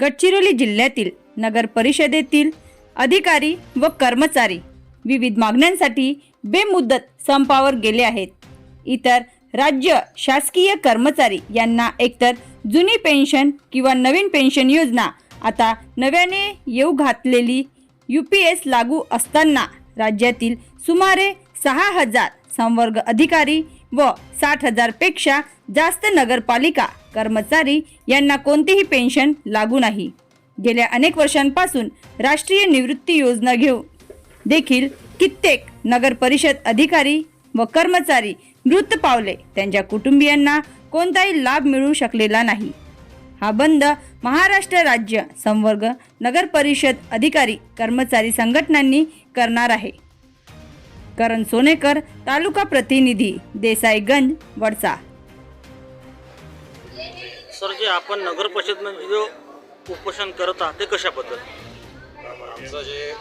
गडचिरोली जिल्ह्यातील नगर परिषदेतील अधिकारी व कर्मचारी विविध मागण्यांसाठी बेमुदत संपावर गेले आहेत. इतर राज्य शासकीय कर्मचारी यांना एकतर जुनी पेन्शन किंवा नवीन पेन्शन योजना आता नव्याने येऊ घातलेली यू पी एस लागू असताना राज्यातील सुमारे सहा हजार संवर्ग अधिकारी व साठ हजारपेक्षा जास्त नगरपालिका कर्मचारी यांना कोणतीही पेन्शन लागू नाही. गेल्या अनेक वर्षांपासून राष्ट्रीय निवृत्ती योजना घेऊन देखील कित्येक नगर परिषद अधिकारी व कर्मचारी मृत पावले. त्यांच्या कुटुंबियांना कोणताही लाभ मिळू शकलेला नाही. हा बंद महाराष्ट्र राज्य संवर्ग नगर परिषद अधिकारी कर्मचारी संघटनांनी करणार आहे. करण सोनेकर तालुका प्रतिनिधी देसाईगंज वडसा. सर जे आपण नगर परिषदमध्ये जो उपोषण करत आहात ते कशाबद्दल? आमचं जे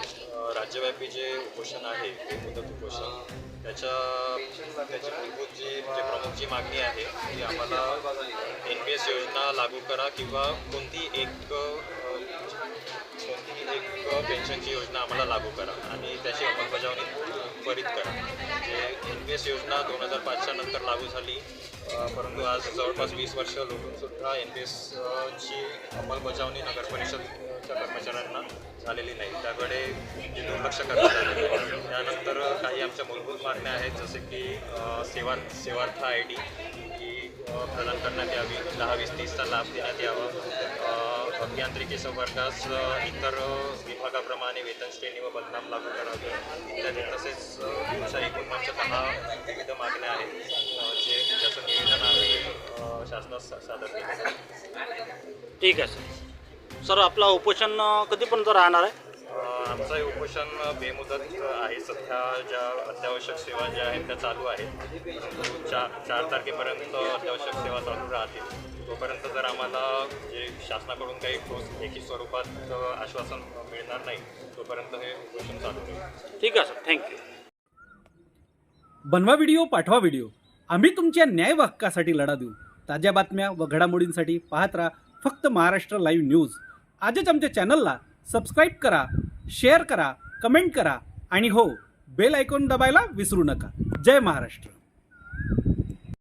राज्यव्यापी जे उपोषण आहे ते मुदत उपोषण. त्याच्या त्याची मूलभूत जी म्हणजे प्रमुख जी मागणी आहे ती आम्हाला एन पी एस योजना लागू करा किंवा कोणती एक कोणतीही एक पेन्शनची योजना आम्हाला लागू करा. आणि त्वरित करा. जे म्हणजे एन पी एस योजना दोन हजार पाचच्या नंतर लागू झाली. परंतु आज जवळपास वीस वर्ष लोटूनसुद्धा एन पी एस ची अंमलबजावणी नगर परिषदच्या कर्मचाऱ्यांना झालेली नाही. त्याकडे दुर्लक्ष करण्यात आले त्यानंतर काही आमच्या मूलभूत मागण्या आहेत जसे की सेवा सेवार्थ आय डी ही प्रदान करण्यात यावी. दहा वीस तीसचा लाभ देण्यात यावा. अभियांत्रिकी संवर्गास इतर विभागाप्रमाणे वेतन श्रेणी व बदनाम लागू करावे. इत्यादी तसेच अशा एकूण म्हणजे दहा विविध मागण्या आहेत जे ज्याचं निवेदन आम्ही शासनास सादर केलं. ठीक आहे सर. सर आपला उपोषण कधीपर्यंत राहणार आहे? आमचं हे उपोषण बेमुदत आहे. सध्या ज्या अत्यावश्यक सेवा ज्या आहेत त्या चालू आहेत. परंतु चार चार तारखेपर्यंत अत्यावश्यक सेवा चालू राहतील. तोपर्यंत जर आम्हाला जे शासनाकडून काही ठोस लेखी स्वरूपात आश्वासन मिळणार नाही तोपर्यंत हे उपोषण चालू राहील. ठीक आहे सर थँक्यू बनवा व्हिडिओ पाठवा व्हिडिओ आम्ही तुमच्या न्याय हक्कासाठी लढा देऊ. ताज्या बातम्या व घडामोडींसाठी पाहत राहा फक्त महाराष्ट्र लाईव्ह न्यूज आजच आमच्या चॅनलला सबस्क्राईब करा शेअर करा कमेंट करा आणि हो बेल आयकॉन दबायला विसरू नका. जय महाराष्ट्र.